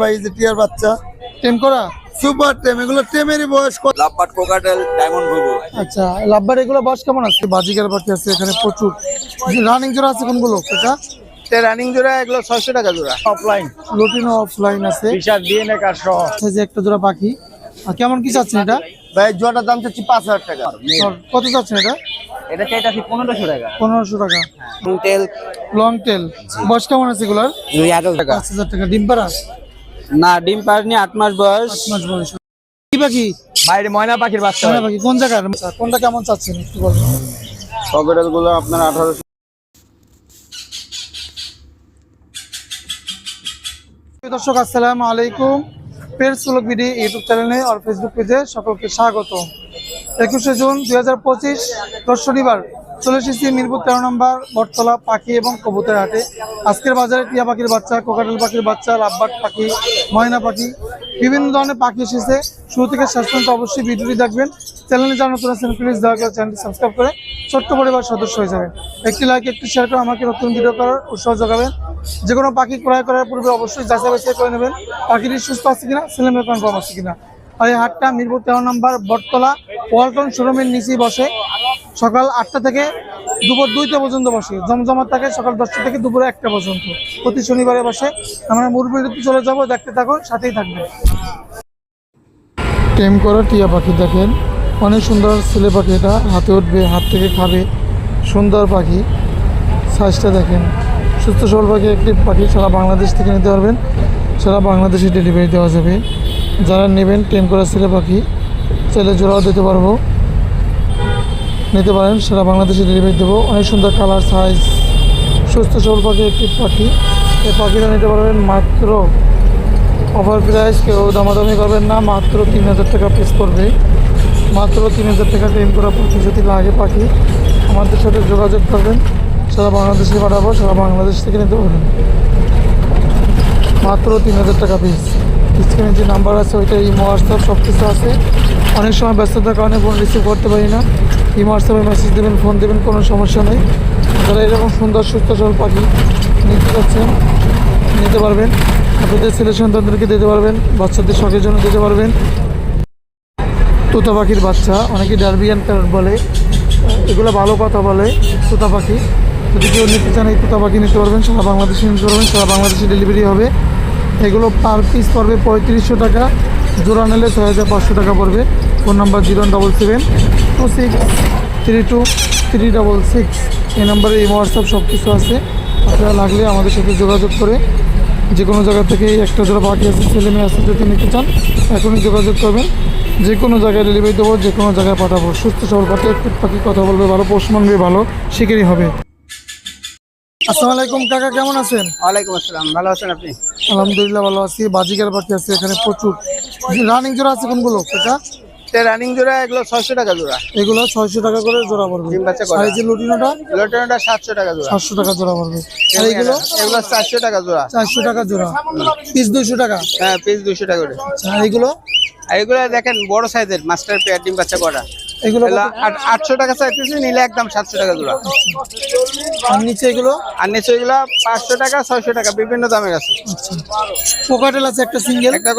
ভাই যে টিয়ার বাচ্চা। টেম করা? সুপার টেম এগুলো টেমেরই বয়স কত? লাভবাট কোকাটেল ডায়মন্ড ভুবু আচ্ছা লাভবার এগুলো বয়স কেমন আছে? বাজিকার পাখি আছে এখানে প্রচুর। রানিং জোড়া আছে কোনগুলো? কাকা রানিং জোড়া এগুলো ছয়শো টাকা জোড়া। অফলাইন লটিনো অফলাইন আছে। বিশাল ডিএনএ কার্ড সহ। এই যে একটা জোড়া পাখি। আর কেমন কি চাচ্ছেন এটা? ভাই জোড়াটার দাম চাচ্ছি পাঁচ হাজার টাকা। কত চাচ্ছেন এটা? এটা চাইতাছি টাকা। পনেরোশো টাকা। তেল লং টেল বয়স কেমন আছে এগুলার? টাকা। পাঁচ হাজার টাকা। ডিম পাড়া? না ডিম পাড়নি আট মাস বয়স। পাঁচ মাস বয়স। কি পাখি? বাইরে ময়না পাখির বাচ্চা। পাখি কোন জায়গার? কোনটা কেমন চাচ্ছেন একটু বলুন ককাটেলগুলো আপনার আঠারোশো। দর্শক আসসালামু আলাইকুম। পেজ সুলক বিডি ইউটিউব চ্যানেলে আর ফেসবুক পেজে সকলকে স্বাগত। একুশে জুন দুই হাজার পঁচিশ শনিবার চলে এসেছি মিরপুর তেরো নম্বর, বটতলা, পাখি এবং কবুতর হাটে। আজকের বাজারে টিয়া পাখির বাচ্চা, কোকাটেল পাখির বাচ্চা লাভবাট পাখি, ময়না পাখি, বিভিন্ন ধরনের পাখি এসেছে। শুরু থেকে শেষ পর্যন্ত অবশ্যই ভিডিওটি দেখবেন। চ্যানেলে যারা নতুন আছেন প্লিজ দয়া করে চ্যানেলটি সাবস্ক্রাইব করে ছোট্ট পরিবার সদস্য হয়ে যাবেন। একটি লাইক একটি শেয়ার করে আমাকে নতুন ভিডিও করার উৎসাহ যোগাবেন। যে কোনো পাখি ক্রয় করার পূর্বে অবশ্যই যাচাই বাছাই করে নেবেন। পাখিটি সুস্থ আছে কিনা, ছেলে ছেলেমেয়ে কনফার্ম আছে কিনা। আর এই হাটটা মিরপুর তেরো নম্বর, বটতলা, ওয়ালটন শোরুমের নিচেই বসে। সকাল আটটা থেকে দুপুর দুইটা পর্যন্ত বসে। জমজমাট থাকে সকাল দশটা থেকে দুপুরে একটা পর্যন্ত। প্রতি শনিবারে বসে। আমরা মুরগিতে চলে যাব, দেখতে থাকো সাথেই থাকবে টেম করা, টিয়া পাখি দেখেন। অনেক সুন্দর ছেলে পাখি এটা। হাতে উঠবে, হাত থেকে খাবে। সুন্দর পাখি। সাইজটা দেখেন। সুস্থ সবল পাখি একটি পাখি সারা বাংলাদেশ থেকে নিতে পারবেন। সারা বাংলাদেশে ডেলিভারি দেওয়া যাবে। যারা নেবেন টেম করা ছেলে পাখি, চাইলে জোড়াও দিতে পারব। নিতে পারেন সারা বাংলাদেশে ডেলিভারি দেবো। অনেক সুন্দর কালার সাইজ সুস্থ সবল পাখি, একটি পাখি। এই পাখিটা নিতে পারবেন মাত্র অফার প্রাইস কেউ দামাদামি করবেন না, মাত্র তিন হাজার টাকা পিস পড়বে। মাত্র তিন হাজার টাকা টেম করা পাখি, যদি লাগে পাখি, আমাদের সাথে যোগাযোগ করবেন। সারা বাংলাদেশে পাঠাবো, সারা বাংলাদেশ থেকে নিতে পারবেন। মাত্র তিন হাজার টাকা পিস স্ক্রিনে যে নাম্বার আছে, ওইটা ইমো হোয়াটসঅ্যাপ সব কিছু আছে। অনেক সময় ব্যস্ততার কারণে ফোন রিসিভ করতে পারি না। ইমো হোয়াটসঅ্যাপে মেসেজ দেবেন ফোন দেবেন, কোনো সমস্যা নেই। যারা এরকম সুন্দর, সুস্থ, সবল পাখি নিতে চাচ্ছেন নিতে পারবেন। আপনাদের ছেলে সন্তানদেরকে দিতে পারবেন, বাচ্চাদের শখের জন্য দিতে পারবেন। তোতা পাখির বাচ্চা, অনেকে ডারবিয়ান প্যারট বলে। এগুলো ভালো কথা বলে তোতা পাখি। যদি কেউ নিতে চান এই তোতা পাখি নিতে পারবেন, সারা বাংলাদেশে নিতে পারবেন, সারা বাংলাদেশে ডেলিভারি হবে। এগুলো পার পিস পড়বে পঁয়ত্রিশশো টাকা। জোড়া নিলে ছয় হাজার পাঁচশো টাকা পড়বে। Phone number zero double seven two six three two three double six এই নাম্বারে এই হোয়াটসঅ্যাপ সব কিছু আছে। আপনারা লাগলে আমাদের সাথে যোগাযোগ করে যে কোনো জায়গা থেকে একটা জোড়া পাখি আছে, ছেলে মেয়ে আছে, যদি নিতে চান, এখনই যোগাযোগ করবেন। যে কোনো জায়গায় ডেলিভারি দেবো যে কোনো জায়গায় পাঠাবো। সুস্থ সবল পাখি একটু পাখি কথা বলবে, ভালো পোষ মানবে, ভালো শিকারই হবে। আসসালামু আলাইকুম কাকা কেমন আছেন? ওয়ালাইকুম আসসালাম ভালো আছেন আপনি? আলহামদুলিল্লাহ ভালো আছি বাজিকার পাখি আছে এখানে প্রচুর। রানিং জোড়া আছে কোনগুলো কাকা? রানিং জোড়া এগুলো ছয়শো টাকা জোড়া। এগুলো ছয়শো টাকা করে জোড়া পড়বে। লুটিনোটা? সাতশো টাকা জোড়া। সাতশো টাকা জোড়া পড়বে। আর এইগুলো এগুলো? চারশো টাকা জোড়া। চারশো টাকা জোড়া। পিস দুইশো টাকা? হ্যাঁ পিস দুশো টাকা করে। আচ্ছা এগুলো দেখেন বড় সাইজের মাস্টার পেয়ার ডিম বাচ্চা করা। এগুলো এগুলো আট- আটশো টাকা চাইতেছি নিলে একদম সাতশো টাকা জোড়া আর নিচে এগুলো? আর নিচে এগুলো পাঁচশো টাকা ছয়শো টাকা বিভিন্ন দামের আছে। আচ্ছা। আছে একটা সিঙ্গেল একটা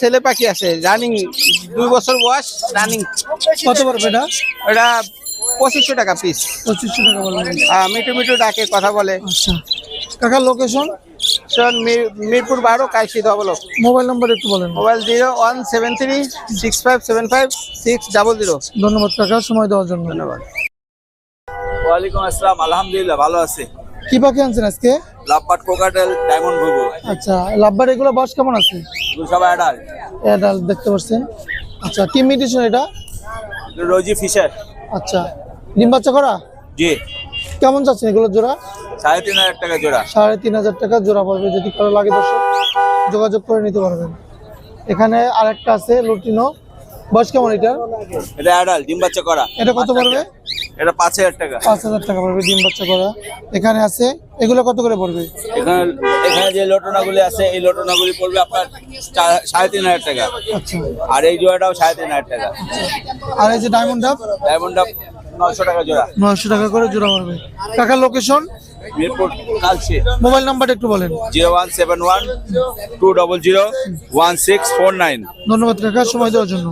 ছেলে পাখি আছে রানিং দুই বছর বয়স রানিং কত পড়বে এটা? এটা পঁচিশশো টাকা পিস পঁচিশশো টাকা বলবেন মিটু মিটু ডাকে কথা বলে। আচ্ছা। কাকার লোকেশন মির- মিরপুর বারো কাইশি ডবলক মোবাইল নম্বর একটু বলেন। Mobile zero one seven three six five seven five six double zero ধন্যবাদ কাকা সময় দেওয়ার জন্য। ধন্যবাদ। ওয়ালাইকুম আসসালাম আলহামদুলিল্লাহ ভালো আছে। কি পাখি আনছেন আজকে? লাভবাট কোকাটেল ডায়মন্ড ভুবু। আচ্ছা লাভবার এগুলো বয়স কেমন আছে? এগুলো সবাই অ্যাডাল এটা দেখতে পাচ্ছেন। আচ্ছা কি মিউটেশন এটা রোজি ফিশার। আচ্ছা ডিম বাচ্চা করা? জি। কেমন যাচ্ছে এগুলো জোড়া? সাড়ে তিন হাজার টাকা জোড়া। সাড়ে তিন হাজার টাকা জোড়া পড়বে যদি কারও লাগে দর্শক যোগাযোগ করে নিতে পারবেন। এখানে আরেকটা আছে লুটিনো। বয়স কেমন এটা? এটা অ্যাডাল ডিম বাচ্চা করা। এটা কত পড়বে? এটা পাঁচ হাজার টাকা। পাঁচ হাজার টাকা পড়বে ডিম বাচ্চা করা। এখানে আছে এগুলো কত করে পড়বে? এখানে এখানে যে লোটনাগুলি আছে এই লটনাগুলি পড়বে আপনার সাড়ে তিন হাজার টাকা। আচ্ছা। আর এই জোড়াটাও সাড়ে তিন হাজার টাকা। আর এই যে ডায়মন্ড ডাব ডায়মন্ড নয়শো টাকা জোড়া। নয়শো টাকা করে জোড়া মারবে। কাকার লোকেশন মিরপুর কালচি মোবাইল নাম্বারটা একটু বলেন। Zero one seven one two double zero one six four nine. ধন্যবাদ কাকা সময় দেওয়ার জন্য।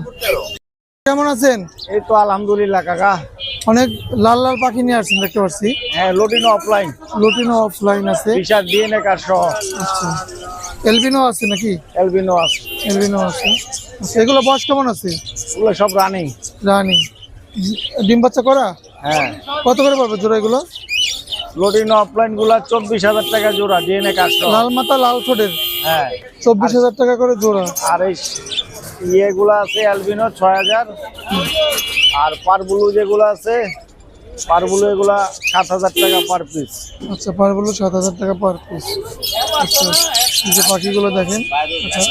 কেমন আছেন? এই তো আলহামদুলিল্লাহ কাকা। অনেক লাল লাল পাখি নিয়ে আসছেন দেখতে পাচ্ছি। হ্যাঁ লোডিনো অফলাইন লুটিনো অফলাইন আছে। বিশাল ডিএনএ কার্ড সহ। আচ্ছা। এলবিনো আছে নাকি? এলবিনো আছে। এলবিনো আছে। আচ্ছা এগুলো বয়স কেমন আছে? এগুলো সব রানিং রানি ডিম বাচ্চা করা? হ্যাঁ। কত করে পারবে জোড়া এগুলো? লোডিনো অফলাইনগুলা চব্বিশ হাজার টাকা জোড়া ডিএনএ সহ লাল মাথা লাল ঠোঁটের হ্যাঁ। চব্বিশ হাজার টাকা করে জোড়া। আর এই ইয়েগুলো আছে অ্যালবিনো ছয় হাজার। আর পারবুলু যেগুলো আছে পারবুলু এগুলা সাত হাজার টাকা পার পিস আচ্ছা পারগুলো সাত হাজার টাকা পার পিস আচ্ছা যে পাখিগুলো দেখেন। আচ্ছা।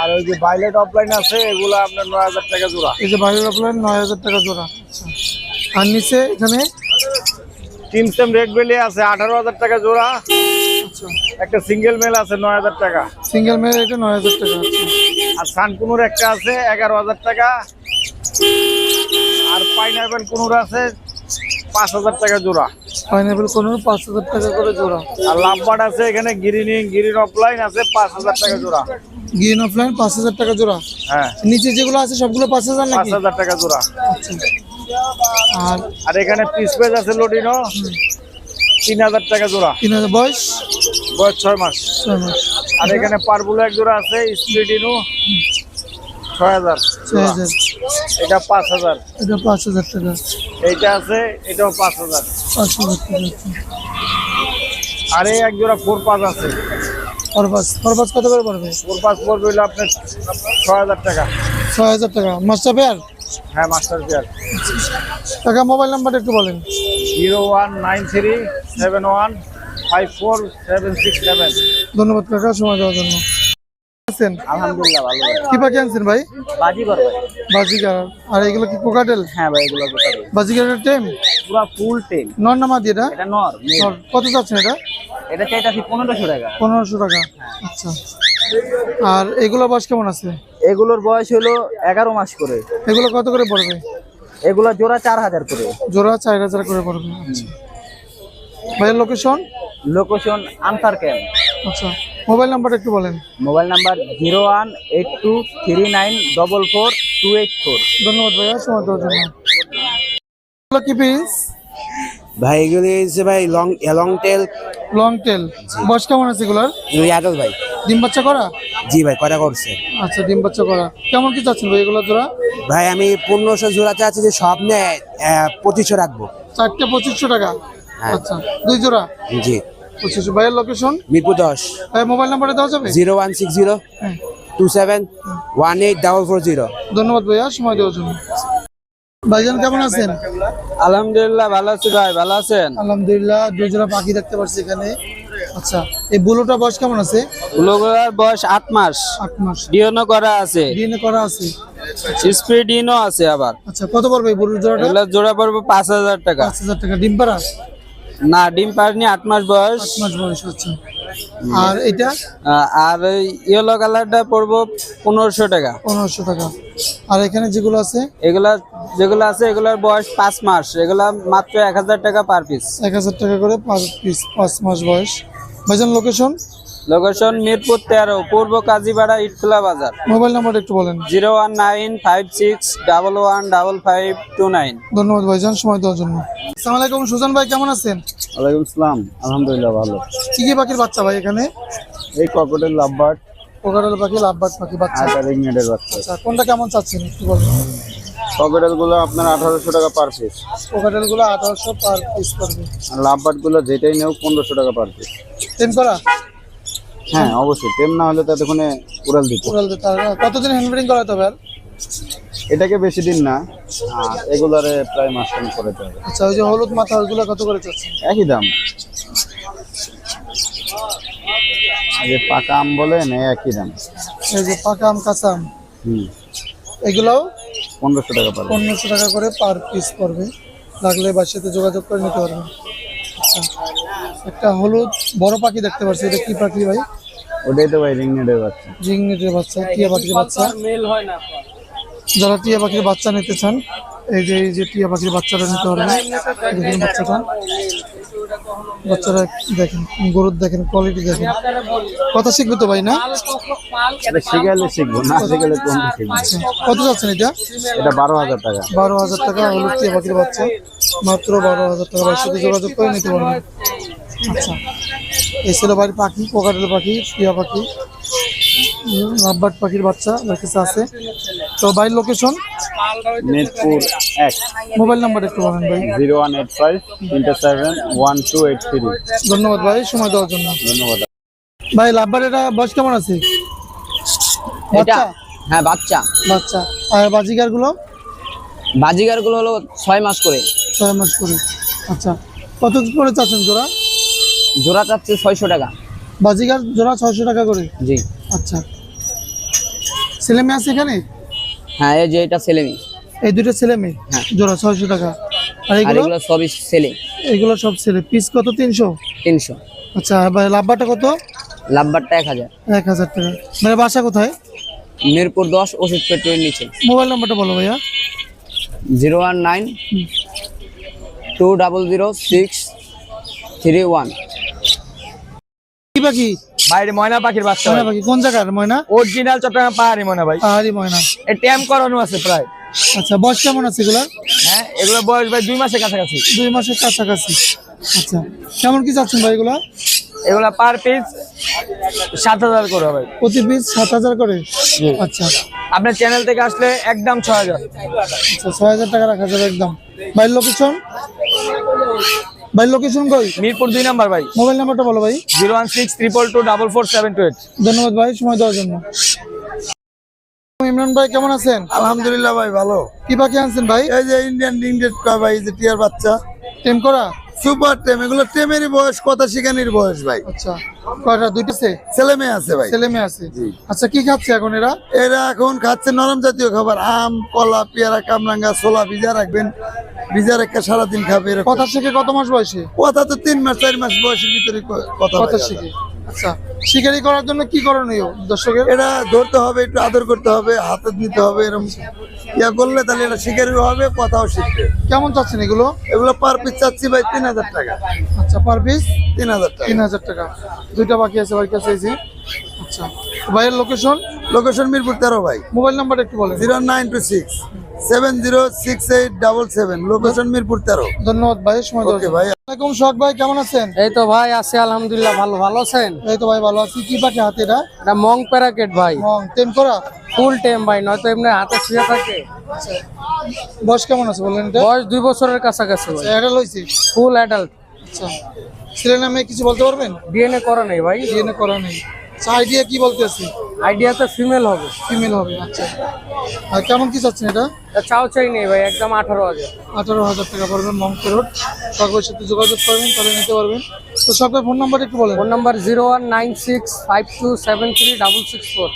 আর ওই যে বাইলেট অফলাইন আছে এগুলো আপনার নয় হাজার টাকা জোড়া। এই যে বাইরের অফলাইন নয় হাজার টাকা জোড়া। আর নিচে এখানে? টিম সেম রেড বেলি আছে আঠারো হাজার টাকা জোড়া। আচ্ছা। একটা সিঙ্গেল মেল আছে নয় হাজার টাকা। সিঙ্গেল মেয়ের এটা নয় হাজার টাকা আচ্ছা। আর সানকুনুর একটা আছে এগারো হাজার টাকা। আর পাইনাপেল কুনুর আছে পাঁচ হাজার টাকা জোড়া। পাইনাপেল কোনো পাঁচ হাজার টাকা করে জোড়া। আর লাভবার্ড আছে এখানে গ্রিনিং গ্রিন অফলাইন আছে পাঁচ হাজার টাকা জোড়া। গ্রিন অফলাইন পাঁচ হাজার টাকা জোড়া। হ্যাঁ। নিচে যেগুলো আছে সবগুলো পাঁচ হাজার পাঁচ হাজার টাকা জোড়া। আচ্ছা। আর আর এখানে পিস পেজ আছে লোডিনো তিন হাজার টাকা জোড়া। তিন হাজার বয়স? বয়স ছয় মাস। ছয় মাস। আর এখানে পারবুলো এক জোড়া আছে স্প্লিটিনো ছয় হাজার ছয় হাজার। এটা পাঁচ হাজার। এটা পাঁচ হাজার টাকা। এইটা আছে এটাও পাঁচ হাজার। পাঁচ হাজার টাকা। আর এই এক জোড়া ফোর পাঁচ আছে। কত করে পড়বে? ফোর পাঁচ পড়বে হলো আপনার ছয় হাজার টাকা। ছয় হাজার টাকা। Master pair? হ্যাঁ মাস্টার পেয়ার। টাকা মোবাইল নাম্বারটা একটু বলেন। Zero one nine three seven one five four seven six seven. ধন্যবাদ কাকা সময় দেওয়ার জন্য। আছেন? আলহামদুলিল্লাহ ভালো কি পাখি আনছেন ভাই? বাজিকার আর এগুলো কি কোকাটেল? হ্যাঁ ভাই এগুলো কোথায় বাজিকারের টেম? পুরো ফুল টেন নর নামা দিয়ে এটা? এটা নর নর। কত যাচ্ছেন এটা? এটা চাইতাছি পনেরোশো টাকা। পনেরোশো টাকা। আচ্ছা। আর এগুলো বয়স কেমন আছে? এগুলোর বয়স হলো এগারো মাস করে। এগুলো কত করে পড়বে? এগুলো জোড়া চার হাজার করে। জোড়া চার হাজার করে পড়বে। আচ্ছা। ভাইয়ের লোকেশন লোকেশন আনসার ক্যাম্প আচ্ছা। মোবাইল নাম্বারটা একটু বলেন। Mobile number zero one eight two three nine double four two eight four. ধন্যবাদ ভাইয়া সময় দেওয়ার জন্য। কি পিস ভাই এগুলি হচ্ছে ভাই long long tail long tail বয়স কেমন আছে এগুলার? এগুলি অ্যাডাল ভাই। ডিম বাচ্চা করা? জি ভাই কটা করছে? আচ্ছা ডিম বাচ্চা করা। কেমন কি চাচ্ছেন ভাই এগুলো জোড়া? ভাই আমি পনেরোশো জোড়াতে চাচ্ছি যে সব নেয় পঁচিশশো রাখব। চারটে পঁচিশশো টাকা? হ্যাঁ। আচ্ছা দুই জোড়া? জি। পঁচিশশো। ভাইয়ের লোকেশন মিরপুর দশ। ভাই মোবাইল নাম্বারটা দেওয়া যাবে? জিরো ওয়ান সিক্স জিরো হ্যাঁ। Two seven one eight double four zero. ধন্যবাদ ভাইয়া সময় দেওয়ার জন্য। ভাইজান কেমন আছেন? আলহামদুলিল্লাহ ভালো আছি ভাই ভালো আছেন? আলহামদুলিল্লাহ দুই জোড়া পাখি দেখতে পাচ্ছি এখানে। আচ্ছা এই বুলোটা বয়স কেমন আছে? লোগোর বয়স আট মাস। আট মাস। ডিওনো করা আছে। ডিএনএ করা আছে। স্পিডিনো আছে আবার। আচ্ছা কত পড়বে এই বুলোর জোড়াটা? এগুলো জোড়া পড়বে পাঁচ হাজার টাকা। পাঁচ হাজার টাকা। ডিম পাড়া না ডিম পারনি আট মাস বয়স। আট মাস বয়স আচ্ছা। আর এটা আর ইয়েলো কালারটা পড়ব পনেরোশো টাকা। পনেরোশো টাকা। আর এখানে যেগুলো আছে? এগুলা যেগুলো আছে এগুলার বয়স পাঁচ মাস। এগুলা মাত্র এক হাজার টাকা পার পিস। এক হাজার টাকা করে পার পিস পাঁচ মাস বয়স। ভাইজান লোকেশন লোকেশন মিরপুর তেরো পূর্ব কাজীপাড়া ইটখোলা বাজার। মোবাইল নাম্বার একটু বলেন। Zero one nine five six double one double five two nine. ধন্যবাদ ভাইজান সময় দেওয়ার জন্য। আসসালামু আলাইকুম সুজান ভাই কেমন আছেন? ওয়ালাইকুম আসসালাম আলহামদুলিল্লাহ ভালো। কি কি পাখির বাচ্চা ভাই এখানে? এই ককটেল লাভবার্ড কোকারেল পাখি লাভবার্ড পাখি বাচ্চা। আর রিংনেটের বাচ্চা। আচ্ছা কোনটা কেমন চাচ্ছেন একটু বলুন? ককটেলগুলো আপনার আঠারোশো টাকা পার পিস কোকারেলগুলো আঠারোশো পার পিস পড়বে আর লাভবার্ড যেটাই নেও পনেরোশো টাকা পার পিস টেন করা? হ্যাঁ অবশ্যই। টেম না হলে ততক্ষণে উড়াল দিত। কোরাল দিতে। কতদিন হ্যান্ড ব্রিডিং করাতে হবে আর? এটাকে বেশি দিন না এগুলারে প্রায় মাস খান করতে হবে আচ্ছা ওই যে হলুদ মাথা ওইগুলো কত করে চাচ্ছেন? একই দাম। এই যে পাকা আম বলেন একই দাম। এই যে পাকা আম কাঁচা আম হুম। এগুলোও পনেরোশো টাকা পার পনেরোশো টাকা করে পার পিস পড়বে। লাগলে সাথে যোগাযোগ করে নিতে পারবেন। আচ্ছা একটা হলুদ বড় পাখি দেখতে পাচ্ছি এটা কি পাখি ভাই? ওটাই তো ভাই রিং রিংনেটের বাচ্চা। জিংনেটের বাচ্চা টিয়া পাখির বাচ্চা। যারা টিয়া পাখির বাচ্চা নিতে চান এই যে এই যে টিয়া পাখির বাচ্চাটা নিতে পারবেন দেখুন বাচ্চাটা। বাচ্চারা দেখেন গরুর দেখেন কোয়ালিটি দেখেন। কথা শিখবে তো ভাই না? শিখব না কত যাচ্ছেন এটা? এটা বারো হাজার টাকা। বারো হাজার টাকা হলুদ টিয়া পাখির বাচ্চা। মাত্র বারো হাজার টাকা ভাইয়ের সাথে যোগাযোগ করে নিতে পারবেন। আচ্ছা। এই ছিল বাড়ির পাখি কোকাটেল পাখি টিয়া পাখি। লাভবার্ড পাখির বাচ্চা আমার কাছে আছে। তো ভাই লোকেশন মিরপুর এক। মোবাইল নাম্বার একটু বলেন ভাই। জিরো ওয়ান এইট ফাইভ তিনটে seven one two eight three. ধন্যবাদ ভাই সময় দেওয়ার জন্য। ধন্যবাদ। ভাই লাভবার এটা বয়স কেমন আছে? এটা বাচ্চা? হ্যাঁ বাচ্চা। বাচ্চা। আর বাজিগারগুলো বাজিগারগুলো হলো ছয় মাস করে। ছয় মাস করে। আচ্ছা। কত করে চাচ্ছেন জোড়া? জোড়া চাচ্ছে ছয়শো টাকা। বাজিগার জোড়া ছয়শো টাকা করে? জি। আচ্ছা। ছেলে মেয়ে আছে এখানে? হ্যাঁ এই যে এটা ছেলে মেয়ে। এই দুটো ছেলে মেয়ে? হ্যাঁ। জোড়া ছয়শো টাকা। আর এগুলো? এগুলো সবই ছেলে। এগুলো সব ছেলে। পিস কত? তিনশো? তিনশো। আচ্ছা ভাই লাভবাটা কত? লাভবারটা এক হাজার। এক হাজার টাকা। মানে বাসা কোথায়? মিরপুর দশ ওষুধ পেট্রোলের নিচে। মোবাইল নাম্বারটা বলো ভাইয়া। Zero one nine two double zero six three one. কি পাখি বাইরে ময়না পাখির বাচ্চা ময়না পাখি। কোন জায়গার ময়না? অরিজিনাল চট্টগ্রাম পাহাড়ি ময়না ভাই। পাহাড়ি ময়না। এ ট্যাম করানো আছে প্রায়। আচ্ছা বয়স কেমন আছে এগুলা হ্যাঁ এগুলো বয়স ভাই দুই মাসের কাছাকাছি। দুই মাসের কাছাকাছি। আচ্ছা কেমন কি চাচ্ছেন ভাই এগুলা? এগুলো পার পিস সাত হাজার করে ভাই প্রতি পিস সাত হাজার করে? আচ্ছা। আপনার চ্যানেল থেকে আসলে একদম ছয় হাজার। আচ্ছা ছয় হাজার টাকা রাখা যাবে একদম। ভাই লোকেশন ভাই লোকেশন কই? মিরপুর দুই নাম্বার ভাই। মোবাইল নাম্বারটা বলো ভাই। Zero one six triple two double four seven two eight ধন্যবাদ ভাই সময় দেওয়ার জন্য। ইমরান ভাই কেমন আছেন? আলহামদুলিল্লাহ ভাই ভালো। কি পাখি আনছেন ভাই? এই যে ইন্ডিয়ান ইন্ডিয়ান ভাই যে টিয়ার বাচ্চা। টেম করা? সুপার টেম এগুলো টেমেরই বয়স কথা শিখানির বয়স ভাই। আচ্ছা কয়টা? দুইটা ছেলে মেয়ে আছে ভাই। ছেলে মেয়ে আছে। আচ্ছা কি খাচ্ছে এখন এরা? এরা এখন খাচ্ছে নরম জাতীয় খাবার আম কলা পেয়ারা কামরাঙ্গা ছোলা ভিজা রাখবেন। ভিজা রেখে সারাদিন খাবে কথা শিখে কত মাস বয়সে? কথা তো তিন মাস চার মাস বয়সের ভিতরে কথা কথা শিখে। আচ্ছা শিকারি করার জন্য কি করণীয় দর্শকের? এটা ধরতে হবে একটু আদর করতে হবে হাতে নিতে হবে এরকম ইয়া করলে তাহলে এটা শিকারিও হবে কথাও শিখবে। কেমন চাচ্ছেন এগুলো? এগুলো পার পিস চাচ্ছি ভাই তিন হাজার টাকা। আচ্ছা পার পিস তিন হাজার টাকা। তিন হাজার টাকা। দুইটা বাকি আছে ভাই কাছে এই আচ্ছা ভাইয়ের লোকেশন লোকেশন মিরপুর তেরো ভাই। মোবাইল নাম্বার একটু বলেন। Zero nine two six seven zero six eight double seven location Mirpur তেরো। ধন্যবাদ ভাই সময় ওকে ভাই। আসসালামাইকুম শখ ভাই কেমন আছেন? এই তো ভাই আছে আলহামদুলিল্লাহ ভালো ভালো আছেন? এই তো ভাই ভালো আছি। কি পাখি হাতে এটা? এটা মং প্যারাকেট ভাই। মং টেম করা? ফুল টাইম ভাই নয়তো এমনি হাতে শুয়ে থাকে। বয়স কেমন আছে এটা? বয়স দুই বছরের কাছাকাছি ভাই। এটা ফুল অ্যাডাল্ট আচ্ছা। ছেলে নামে কিছু বলতে পারবেন? ডিএনএ করা নেই ভাই। ডিএনএ করা নেই। আচ্ছা আইডিয়া কি বলতেছি আইডিয়াতে ফিমেল হবে। ফিমেল হবে আচ্ছা। আর কেমন কি চাচ্ছেন এটা? চাও চাই নেই ভাই একদম আঠারো হাজার। আঠারো হাজার টাকা পড়বেন মংকে রোড সরকারের সাথে যোগাযোগ করবেন তাহলে নিতে পারবেন। তো সরকার ফোন নাম্বার একটু বলেন। Phone number zero one nine six five two seven three double six four